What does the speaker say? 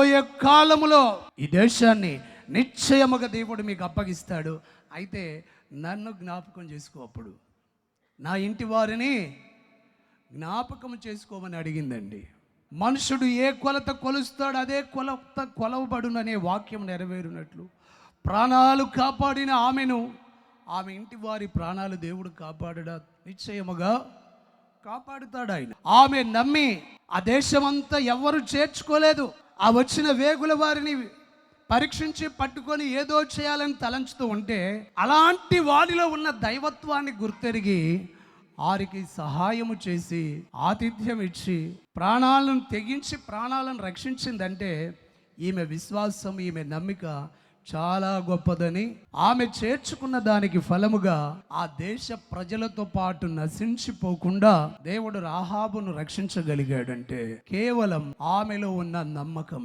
రాబోయే కాలములో ఈ దేశాన్ని నిశ్చయముగా దేవుడు మీకు అప్పగిస్తాడు. అయితే నన్ను జ్ఞాపకం చేసుకో అప్పుడు. నా ఇంటి వారిని జ్ఞాపకం చేసుకోమని అడిగిందండి. మనుషుడు ఏ కొలత కొలుస్తాడు అదే కొలత కొలవబడుననే వాక్యం నెరవేరునట్లు. ప్రాణాలు కాపాడిన ఆమెను ఆమె ఇంటి వారి ప్రాణాలు దేవుడు కాపాడడా నిశ్చయముగా కాపాడుతాడు ఆయన. ఆమె నమ్మి ఆ దేశమంతా ఎవరు చేర్చుకోలేదు. ఆ వచ్చిన వేగుల వారిని పరీక్షించి పట్టుకొని ఏదో చేయాలని తలంచుతూ ఉంటే అలాంటి వారిలో ఉన్న దైవత్వాన్ని గుర్తెరిగి వారికి సహాయము చేసి ఆతిథ్యం ఇచ్చి ప్రాణాలను తెగించి ప్రాణాలను రక్షించిందంటే ఈమె విశ్వాసం ఈమె నమ్మిక చాలా గొప్పదని. ఆమె చేర్చుకున్న దానికి ఫలముగా ఆ దేశ ప్రజలతో పాటు నశించిపోకుండా దేవుడు రాహాబును రక్షించగలిగాడంటే కేవలం ఆమెలో ఉన్న నమ్మకం.